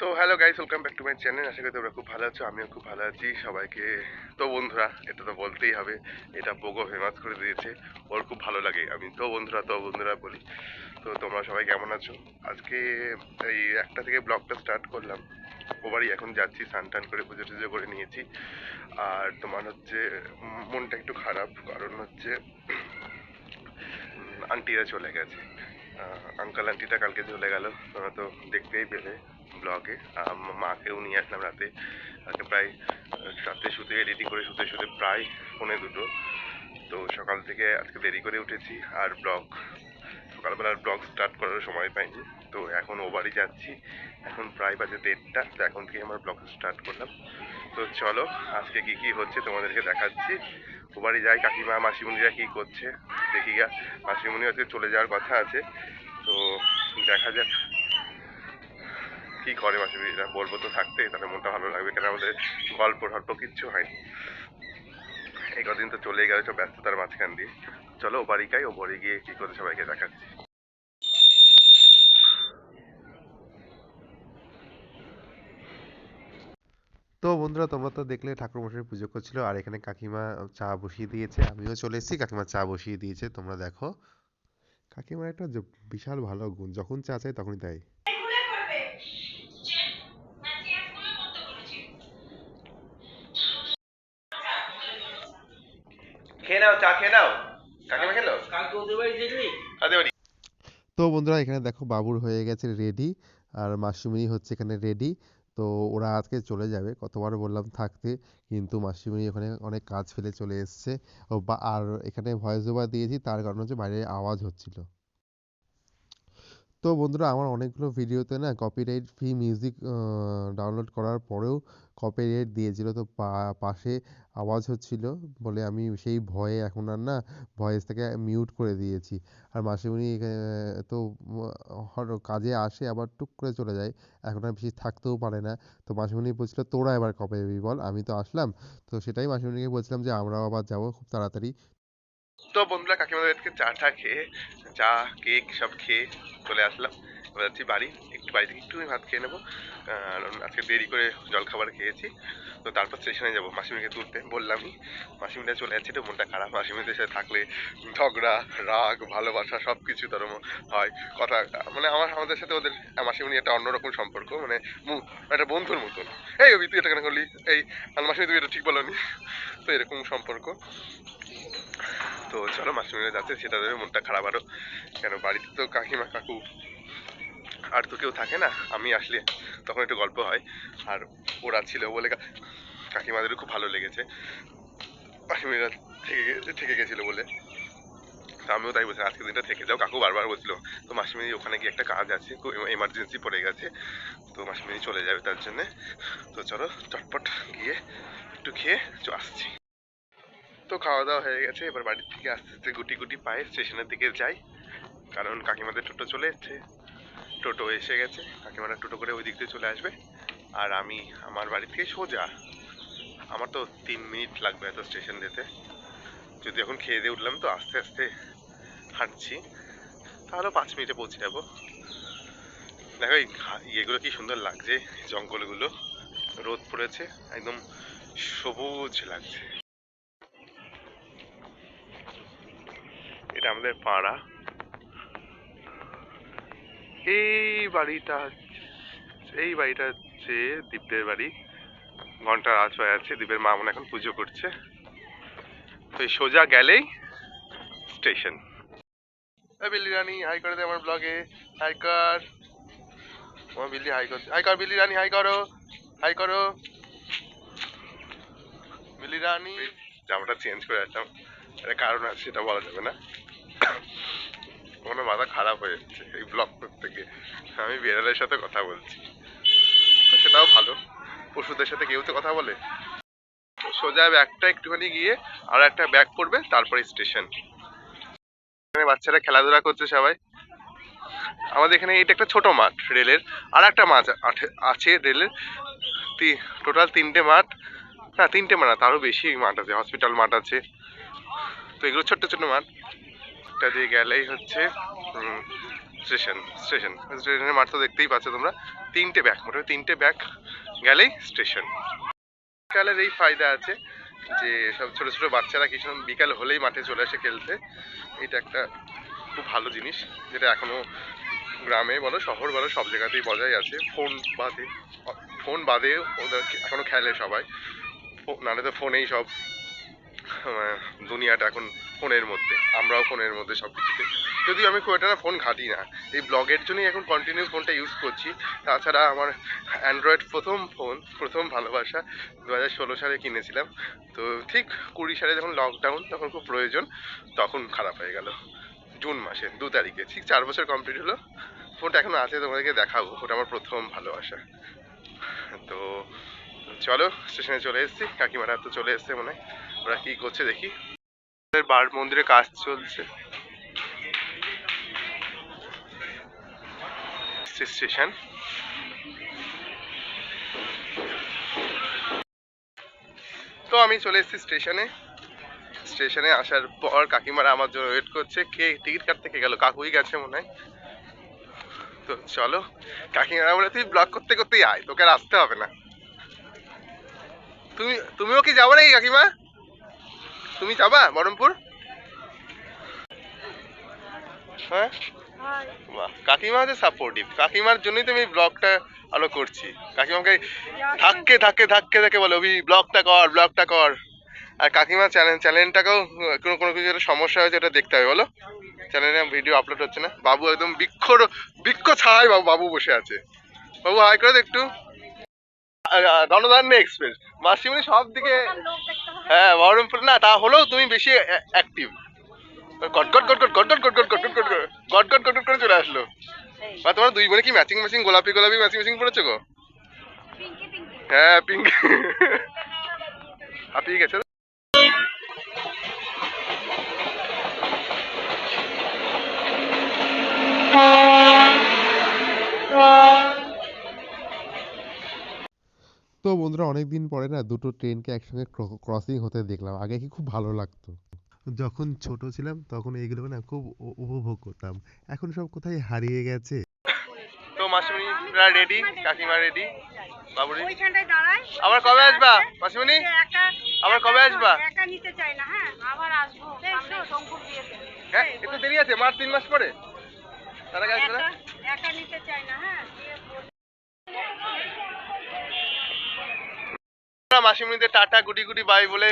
তো hello guys welcome back to my channel আশা করি তোমরা খুব ভালো আছো, আমিও খুব ভালো আছি। সবাইকে, তো বন্ধুরা, এটা তো বলতেই হবে, এটা পোগো ফেমাস করে দিয়েছে, ওর খুব ভালো লাগে। আমি তো বন্ধুরা তো বন্ধুরা বলি। তো তোমরা সবাই কেমন আছো? আজকে এই একটা থেকে ব্লগটা স্টার্ট করলাম। ও বাড়ি এখন যাচ্ছি স্নান টান করে পুজো টুজো করে নিয়েছি। আর তোমার হচ্ছে, মনটা একটু খারাপ, কারণ হচ্ছে আন্টিরা চলে গেছে। আঙ্কাল আন্টিটা কালকে চলে গেল, তোমরা তো দেখতেই পেলে। ব্লগে মাকেও নিয়ে আসলাম রাতে। আজকে প্রায় রাতে শুতে রেডি করে শুতে শুতে প্রায় পৌনে দুটো। তো সকাল থেকে আজকে দেরি করে উঠেছি, আর ব্লগ সকালবেলার ব্লগ স্টার্ট করার সময় পাইনি। তো এখন ও বাড়ি যাচ্ছি। এখন প্রায় বাজে দেড়টা, তো এখন থেকে আমার ব্লগ স্টার্ট করলাম। তো চলো, আজকে কি কি হচ্ছে তোমাদেরকে দেখাচ্ছি। ও বাড়ি যাই, কাকিমা, মাসিমণিরা কি করছে, দেখি গা। মাসিমণি আজকে চলে যাওয়ার কথা আছে। তো দেখা যাক কি করে মাসিমণিরা বলব তো থাকতে তাহলে মনটা ভালো লাগবে। কেন আমাদের গল্প টল্প কিচ্ছু হয়নি। এই কদিন তো চলে গেল, সব ব্যস্ততার মাঝখান দিয়ে। চলো, ও বাড়ি যাই ও বাড়ি গিয়ে কি করে সবাইকে দেখাচ্ছি। তো বন্ধুরা, তোমরা তো দেখলে ঠাকুর ঠাকুরমশাই পুজো করছিল, আর এখানে কাকিমা চা বসিয়ে দিয়েছে। আমিও চলে এসেছি, কাকিমা চা বসিয়ে দিয়েছে, তোমরা দেখো। কাকিমার একটা বিশাল ভালো গুণ, যখন চা চাই তখনই দেয় খেয়ে নাও চা খেয়ে নাও কাকিমা খেলো কালকে ওদের বাড়ি দেখলি আদে বাড়ি তো বন্ধুরা, এখানে দেখো বাবুর হয়ে গেছে রেডি আর মাসিমণি হচ্ছে এখানে রেডি তো ওরা আজকে চলে যাবে। কতবার বললাম থাকতে, কিন্তু মাসিমণি ওখানে অনেক কাজ ফেলে চলে এসছে। আর এখানে ভয়েস ওভার দিয়েছি, তার কারণ হচ্ছে বাইরে আওয়াজ হচ্ছিল। তো বন্ধুরা আমার অনেকগুলো ভিডিওতে না কপিরাইট ফ্রি মিউজিক ডাউনলোড করার পরেও কপিরাইট দিয়েছিল। তো পাশে আওয়াজ হচ্ছিল বলে আমি সেই ভয়ে এখন আর না ভয়েসটাকে মিউট করে দিয়েছি। আর মাসিমণি তো কাজে আসে আবার টুক করে চলে যায়। এখন আর বেশি থাকতেও পারে না। তো মাসিমণি বলছিল, তোরা এবার কবে বল, আমি তো আসলাম। তো সেটাই মাসিমণিকে বলছিলাম যে, আমরাও আবার যাব খুব তাড়াতাড়ি। তো বন্ধুরা কাকিমাদেরকে চা টা খেয়ে, চা কেক সব খেয়ে চলে আসলাম। এবার যাচ্ছি বাড়ি, একটু বাড়ি থেকে একটু ভাত খেয়ে নেব। কারণ আজকে দেরি করে জলখাবার খেয়েছি। তো তারপর স্টেশনে যাব মাসিমিকে তুলতে বললামই। মাসিমিটা চলে যাচ্ছে তো, মনটা খারাপ। মাসিমিদের সাথে থাকলে ঝগড়া, রাগ, ভালোবাসা সব কিছু ধর্ম হয়। কথা মানে আমার, আমাদের সাথে ওদের, মাসিমণি একটা অন্যরকম সম্পর্ক মানে একটা বন্ধুর মতন। এই অভি, তুই এটা কেন করলি? এই মাসিমি তুই এটা ঠিক বলনি। তো এরকম সম্পর্ক। তো চলো মাসিমিরা যাচ্ছে সেটা ভেবে মনটা খারাপ আরও। কেন বাড়িতে তো কাকিমা, কাকু আর তো কেউ থাকে না, আমি আসলে তখন একটু গল্প হয়। আর ওরা ছিল বলে কাকিমাদেরও খুব ভালো লেগেছে। মাসিমিরা থেকে থেকে গেছিল বলে। তো আমিও তাই বলছি আজকের দিনটা থেকে যাও। কাকু বারবার বলছিল, তো মাসিমিনি ওখানে গিয়ে একটা কাজ আছে, খুব এমার্জেন্সি পড়ে গেছে। তো মাসিমিনি চলে যাবে তার জন্যে। তো চলো চটপট গিয়ে একটু খেয়ে আসছি। তো খাওয়া দাওয়া হয়ে গেছে। এবার বাড়ির থেকে আস্তে আস্তে গুটি গুটি পায়ে স্টেশনের দিকে যাই। কারণ কাকিমাদের টোটো চলে এসছে। টোটো এসে গেছে। কাকিমারা টোটো করে ওই দিক দিয়ে চলে আসবে। আর আমি আমার বাড়ি থেকে সোজা। আমার তো তিন মিনিট লাগবে এত স্টেশন যেতে। যদি এখন খেয়ে দিয়ে উঠলাম তো আস্তে আস্তে হাঁটছি। তাহলে পাঁচ মিনিটে পৌঁছে যাব। দেখো, এই ইয়েগুলো কি সুন্দর লাগছে জঙ্গলগুলো। রোদ পড়েছে, একদম সবুজ লাগছে। এটা আমাদের পাড়া। এই বাড়িটা এই বাড়িটা হচ্ছে দীপদের বাড়ি। ঘণ্টার আজ হয়ে আছে দীপের মা মনে এখন পুজো করছে। তো এই সোজা গেলেই স্টেশন। বিল্লি রানী হাই করে দে আমার ব্লগে হাই কর। আমার বিল্লি হাই করছে। হাই কর বিল্লি রানী হাই করো। হাই করো। বিল্লি রানী। জামাটা চেঞ্জ করে আসলাম একটা কারণ আছে, সেটা বলা যাবে না। আমার মাথা খারাপ হয়ে যাচ্ছে এই ব্লগ করতে গিয়ে। আমি বিড়ালের সাথে কথা বলছি। তো সেটাও ভালো। পশুদের সাথে কেউ তো কথা বলে। সোজা ব্যাগটা একটুখানি গিয়ে আর একটা ব্যাগ করবে তারপরে স্টেশন। এখানে বাচ্চারা খেলাধুলা করছে সবাই। আমাদের এখানে এটা একটা ছোট মাঠ রেলের। আর একটা মাঠ আছে রেলের। টোটাল তিনটে মাঠ। না তিনটে মাঠ না, তারও বেশি মাঠ আছে হসপিটাল মাঠ আছে। তো এগুলো ছোট্ট ছোট্ট মাঠ। এটা দিয়ে গেলেই হচ্ছে স্টেশন স্টেশন স্টেশনের মাঠ তো দেখতেই পাচ্ছ তোমরা। তিনটে ব্যাগ মোটামুটি তিনটে ব্যাগ গেলেই স্টেশন বিকালের এই ফায়দা আছে যে, সব ছোট ছোট বাচ্চারা কিছু বিকাল হলেই মাঠে চলে আসে খেলতে। এটা একটা খুব ভালো জিনিস, যেটা এখনও গ্রামে বলো, শহর বলো, সব জায়গাতেই বজায় আছে। ফোন বাদে ফোন বাদে ওদের এখনও খেলে সবাই। নাহলে তো ফোনেই সব দুনিয়াটা এখন ফোনের মধ্যে, আমরাও ফোনের মধ্যে সব কিছুতে যদিও আমি খুব একটা না ফোন ঘাঁটি না। এই ব্লগের জন্যই এখন কন্টিনিউ ফোনটা ইউজ করছি। তাছাড়া আমার অ্যান্ড্রয়েড প্রথম ফোন প্রথম ভালোবাসা দু হাজার ষোলো সালে কিনেছিলাম। তো ঠিক কুড়ি সালে যখন লকডাউন তখন খুব প্রয়োজন, তখন খারাপ হয়ে গেল। জুন মাসে দু তারিখে। ঠিক চার বছর কমপ্লিট হলো। ফোনটা এখন আছে, তোমাদেরকে দেখাবো। ওটা আমার প্রথম ভালোবাসা। তো চলো, স্টেশনে চলে এসেছি। কাকিমারা তো চলে এসছে মনে হয়। ওরা কি করছে দেখি। বার মন্দিরে কাজ চলছে। স্টেশন তো আমি চলে এসেছি স্টেশনে স্টেশনে আসার পর কাকিমারা আমার জন্য ওয়েট করছে। কে টিকিট কাটতে কে গেল? কাকুই গেছে মনে হয়। তো চলো, কাকিমারা বলে, তুই ব্লগ করতে করতেই আয়, তোকে আর আসতে হবে না। তুমি, তুমিও কি যাব নাকি কাকিমা? তুমি যাবা বহরমপুর? হ্যাঁ? বাহ কাকিমা হচ্ছে সাপোর্টিভ কাকিমার জন্যই তো আমি ব্লগটা আলো করছি। কাকিমাকে ধাক্কে ধাক্কে ধাক্কে ধাক্কে বলে অভি ব্লগটা কর ব্লগটা কর। আর কাকিমা চ্যানেল চ্যানেলটাকেও কোনো কোনো কিছু সমস্যা হয়েছে ওটা দেখতে হবে বলো। চ্যানেলে ভিডিও আপলোড হচ্ছে না। বাবু একদম বৃক্ষ বৃক্ষ ছাড়াই বাবু বাবু বসে আছে। বাবু হাই করে একটু। রণদান্য এক্সপ্রেস মাসিমণি সব দিকে হ্যাঁ বহরমপুর না তা হলেও তুমি বেশি অ্যাক্টিভ গট গট গট গট গট গট গট গট গট গট গট গট গট গট করে চলে আসলো বা তোমার দুই বোনে কি ম্যাচিং ম্যাচিং গোলাপি গোলাপি ম্যাচিং ম্যাচিং পড়েছো গো হ্যাঁ পিঙ্ক হাঁপিয়ে গেছে তো বন্ধুরা অনেক দিন পরে না দুটো ট্রেনকে একসঙ্গে ক্রসিং হতে দেখলাম। আগে কি খুব ভালো লাগতো। যখন ছোট ছিলাম তখন এইগুলো না খুব উপভোগ করতাম। এখন সব কোথায় হারিয়ে গেছে? তো মাসিমণি রেডি কাকিমা রেডি বাবুরি? আবার কবে আসবা? মাসিমণি? একা আবার কবে আসবা? একা নিতে চাই না হ্যাঁ। আবার আসব। হ্যাঁ একটু দেরি আছে। মার তিন মাস পরে। তারা একা একা নিতে চাই না হ্যাঁ। ওরা মাসিমণিদের টাটা গুটি গুটি বাই বলে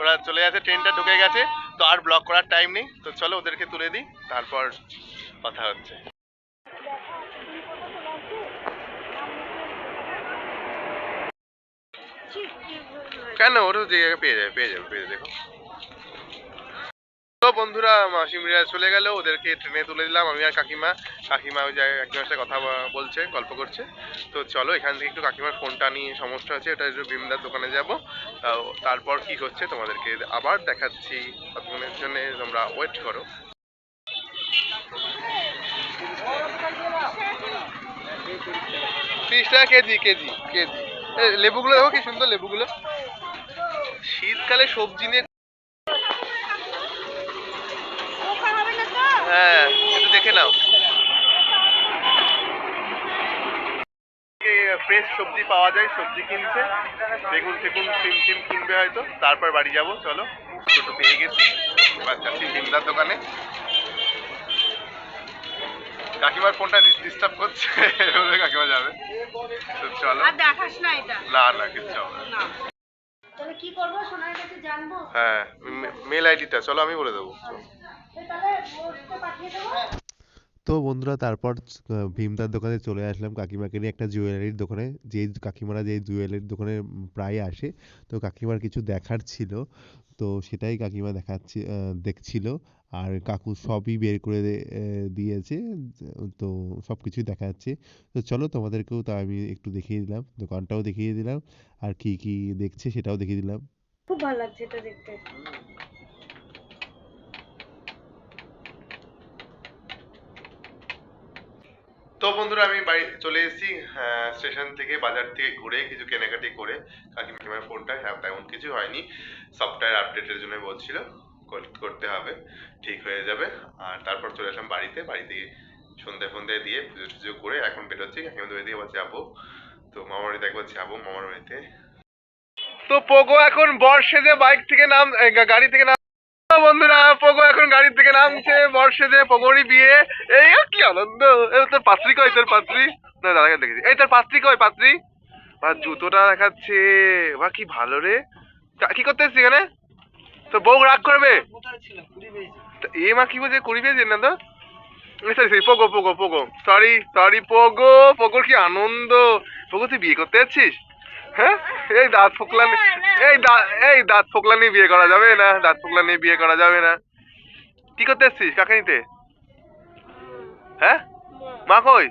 ওরা চলে যাচ্ছে ট্রেনটা ঢুকে গেছে, তো আর ব্লক করার টাইম নেই। তো চলো ওদেরকে তুলে দিই, তারপর কথা হচ্ছে? কেন? ওর জায়গায় পেয়ে যাবে পেয়ে যাবে পেয়ে যাবে, দেখো। তো বন্ধুরা মাসিমরা চলে গেল, ওদেরকে ট্রেনে তুলে দিলাম, আমি আর কাকিমা। কাকিমা ওই জায়গায় কাকিমার সাথে কথা বলছে, গল্প করছে। তো চলো, এখান থেকে একটু কাকিমার ফোনটা নিয়ে সমস্যা হচ্ছে, এটা একটু ভীমদার দোকানে যাব। তারপর কি হচ্ছে তোমাদেরকে আবার দেখাচ্ছি। ততক্ষণের জন্য তোমরা ওয়েট করো। তিরিশ টাকা কেজি কেজি কেজি। লেবুগুলো দেখো কি সুন্দর লেবুগুলো। শীতকালে সবজি নিয়ে পোকা হবে না তো হ্যাঁ একটু দেখে নাও। ফ্রেশ সবজি পাওয়া যায় সবজি কিনছে। বেগুন টেগুন সিম টিম কিনবে হয়তো। তারপর বাড়ি যাব চলো। টোটো পেয়ে গেছি এবার যাচ্ছি বিন্দার দোকানে। কাকিমার ফোনটা ডিস্টার্ব করছে এভাবে কাকিমা যাবে। তো চলো। দেখাস না এটা। না না কিচ্ছু হবে তাহলে কি করব? সোনার কাছে জানব? হ্যাঁ মেল আইডিটা চলো আমি বলে দেবো। তো বন্ধুরা তারপর ভীমদার দোকানে চলে আসলাম কাকিমাকে নিয়ে একটা জুয়েলারির দোকানে। যেই কাকিমারা যেই জুয়েলারির দোকানে প্রায় আসে তো কাকিমার কিছু দেখার ছিল। তো সেটাই কাকিমা দেখাচ্ছি দেখছিল। আর কাকু সবই বের করে দিয়েছে তো সব কিছুই দেখাচ্ছে। তো চলো তোমাদেরকেও তা আমি একটু দেখিয়ে দিলাম দোকানটাও দেখিয়ে দিলাম। আর কি কি দেখছে সেটাও দেখিয়ে দিলাম। খুব ভালো লাগছে এটা দেখতে। তো বন্ধুরা, আমি বাড়ি চলে এসেছি স্টেশন থেকে বাজার থেকে ঘুরে কিছু কেনাকাটি করে কাকিমার ফোনটা হ্যাঁ তেমন কিছু হয়নি। সফটওয়্যার আপডেটের জন্য বলছিল করতে হবে, ঠিক হয়ে যাবে। আর তারপর চলে আসলাম বাড়িতে বাড়িতে সন্ধে ফন্ধে দিয়ে পুজো টুজো করে এখন বেরোচ্ছি, কাকিমাদের বাড়িতে আবার যাব। তো মামার বাড়িতে একবার যাব, মামার বাড়িতে। তো পোগো এখন বর্ষে যে বাইক থেকে নাম গাড়ি থেকে নাম বন্ধুরা, পোগো এখন গাড়ি থেকে নামছে, বর্ষে যে পোগোরই বিয়ে, এই কি আনন্দ। এই তোর পাত্রী কই? তোর পাত্রী? না দাদাকে দেখেছি এই তোর পাত্রী কই, পাত্রী? বা জুতোটা দেখাচ্ছে। বা কি ভালো রে। কা- করতে এসছিস এখানে? তো বউ রাগ করবে? এ মা কি বলছে? কুড়ি পেয়েছেন না তো? Sorry sorry Pogo Pogo Pogo. Sorry sorry Pogo. পোগোর কি আনন্দ। পোগো, তুই বিয়ে করতে যাচ্ছিস হ্যাঁ? এই দাঁত ফোকলা এই এই দাঁত ফোকলা নিয়ে বিয়ে করা যাবে না দাঁত ফোকলা নিয়ে বিয়ে করা যাবে না। কি করতে এসছিস কাকে নিতে? হ্যাঁ? মা কই?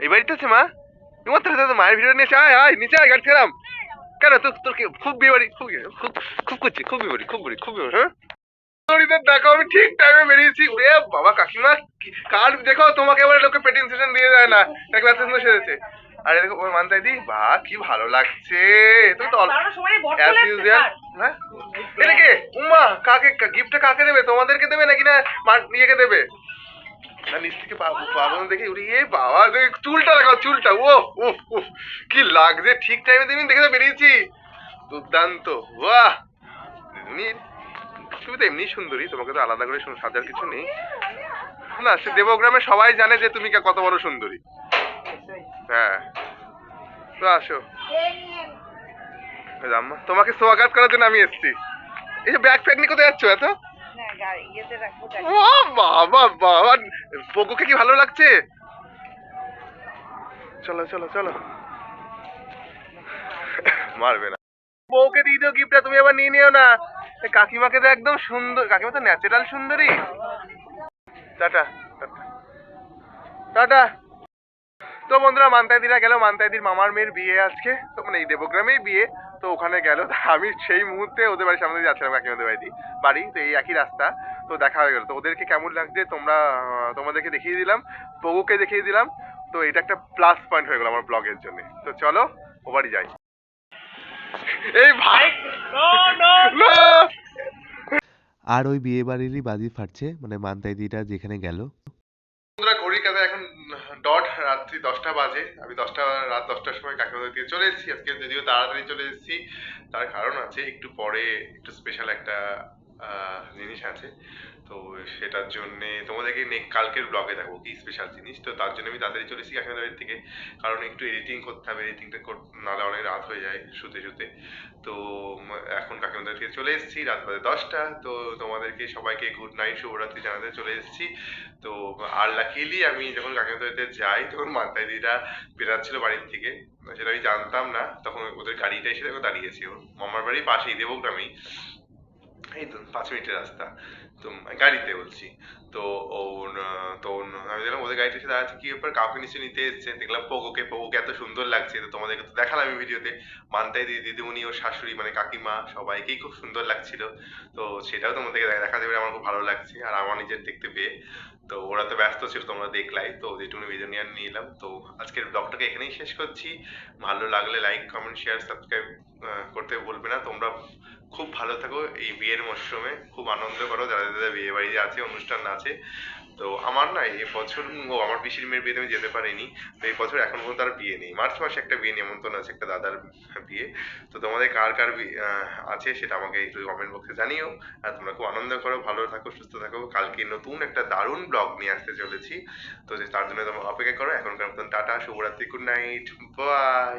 এই বাড়িতে আছে মা? তোমার তো মায়ের ভিডিও নিয়ে আয় আয় নিচে আয় গাড়ি ছেড়াম কেন তোর তোর কি খুব বিয়ে বাড়ি? খুব খুব খুব করছি খুব বিয়ে বাড়ি খুব বাড়ি খুব বিয়ে হ্যাঁ? দেখো আমি ঠিক টাইমে বেরিয়েছি। ওরে বাবা কাকিমা কি- কার দেখো তোমাকে এবারে লোকে পেটিং সেশন দিয়ে যায় না। এত সুন্দর সেজেছে। আরে দেখো ওর মানতাই দি বা কি ভালো লাগছে। তুমি তো অ্যাজ ইউজুয়াল হ্যাঁ? এটা কে? উমা কাকে গিফটটা কাকে দেবে? তোমাদেরকে দেবে নাকি না ইয়েকে দেবে? না নিচ থেকে পাবো দেখে উড়ি বাবা চুলটা দেখাও চুলটা। ও উফ উফ কি লাগছে? ঠিক টাইমে দেখে তো বেরিয়েছি। দুর্দান্ত। বাহ তুমি তুমি তো এমনি সুন্দরী তোমাকে তো আলাদা করে সাজার কিছু নেই। না সে দেবগ্রামে সবাই জানে যে তুমি কত বড় সুন্দরী। হ্যাঁ। তো আসো। আম্মা, তোমাকে স্বাগত করার জন্য আমি এসেছি। এই যে ব্যাগ ফ্যাগ নিয়ে কোথায় যাচ্ছ এত? বাবা বাবা পোকোকে কি ভালো লাগছে? চলো চলো চলো। মারবে না। বউকে দিয়ে দিও গিফটটা তুমি আবার নিয়ে নিও না। কাকিমাকে তো একদম সুন্দর কাকিমা তো ন্যাচারাল সুন্দরী। Tata tata. টাটা। তো বন্ধুরা মান্তাইদিরা গেল। মান্তাইদির মামার মেয়ের বিয়ে আজকে। তো মানে এই দেবগ্রামেই বিয়ে। তো ওখানে গেল। আমি সেই মুহূর্তে ওদের বাড়ির সামনে যাচ্ছিলাম কাকিমাদের বাড়ি বাড়ি তো এই একই রাস্তা। তো দেখা হয়ে গেল। তো ওদেরকে কেমন লাগছে তোমরা তোমাদেরকে দেখিয়ে দিলাম। পগুকে দেখিয়ে দিলাম। তো এটা একটা প্লাস পয়েন্ট হয়ে গেল আমার ব্লগের জন্য। তো চলো ও বাড়ি যাই। এই ভাই! না! আর ওই বিয়ে বাড়িরই বাজি ফাটছে। মানে মান্তাইদিটা যেখানে গেল। বন্ধুরা ঘড়ির কাছে এখন ডট রাত্রি দশটা বাজে। আমি দশটা, রাত দশটার সময় কাকিমাদের দিয়ে চলে এসেছি। আজকে যদিও তাড়াতাড়ি চলে এসেছি, তার কারণ আছে, একটু পরে একটু স্পেশাল একটা জিনিস আছে। তো সেটার জন্যে তোমাদেরকে নে- কালকের ব্লগে দেখো কি স্পেশাল জিনিস। তো তার জন্য আমি তাড়াতাড়ি চলে এসেছি কাকিমাদের বাড়ি থেকে। কারণ একটু এডিটিং করতে হবে এডিটিংটা নাহলে অনেক রাত হয়ে যায় শুতে শুতে। তো এখন কাকিমাদের থেকে চলে এসেছি, রাত বাজে দশটা। তো তোমাদেরকে সবাইকে গুড নাইট শুভরাত্রি জানাতে চলে এসেছি। তো আর লাকিলি আমি যখন বাড়িতে যাই, তখন মান্তাদিরা বেরাচ্ছিল বাড়ির থেকে। সেটা আমি জানতাম না। তখন ওদের গাড়িটা এসে দেখো দাঁড়িয়েছে। মামার বাড়ি পাশেই, দেবগ্রামেই। এই তো, পাঁচ মিনিটের রাস্তা। তো গাড়িতে বলছি তো ও ন- তো আমি দেখলাম ওদের গাড়িতে এসে দাঁড়াচ্ছে কি ব্যাপার কাউকে নিশ্চয়ই নিতে এসছে দেখলাম পোগোকে পোগোকে এত সুন্দর লাগছে তো তোমাদেরকে তো দেখালাম আমি ভিডিওতে মান্তাই দিদি দিদিমণি ওর শাশুড়ি মানে কাকিমা সবাইকেই খুব সুন্দর লাগছিল তো সেটাও তোমাদেরকে দেখা- পেরে আমার খুব ভালো লাগছে আর আমার নিজের দেখতে পেয়ে তো ওরা তো ব্যস্ত ছিল তোমরা দেখলাই তো যেটুকু ভিডিও নিয়ে নিলাম তো আজকের ব্লগটাকে এখানেই শেষ করছি ভালো লাগলে লাইক কমেন্ট শেয়ার সাবস্ক্রাইব করতে বলবে না তোমরা খুব ভালো থাকো এই বিয়ের মরশুমে। খুব আনন্দ করো, যারা যারা বিয়ে বাড়িতে আছে, অনুষ্ঠান আছে। তো আমার না, এই বছর, ও আমার পিসির মেয়ের বিয়েতে আমি যেতে পারিনি। তো এই বছর এখন পর্যন্ত আর বিয়ে নেই। মার্চ মাসে একটা বিয়ে নিমন্ত্রণ আছে, একটা দাদার বিয়ে। তো তোমাদের কার কার আছে সেটা আমাকে একটু কমেন্ট বক্সে জানিও। আর তোমরা খুব আনন্দ করো, ভালো থাকো, সুস্থ থাকো। কালকে নতুন একটা দারুণ ব্লগ নিয়ে আসতে চলেছি। তো তার জন্য তোমরা অপেক্ষা করো। এখনকার মতন টাটা, শুভরাত্রি গুড নাইট বাই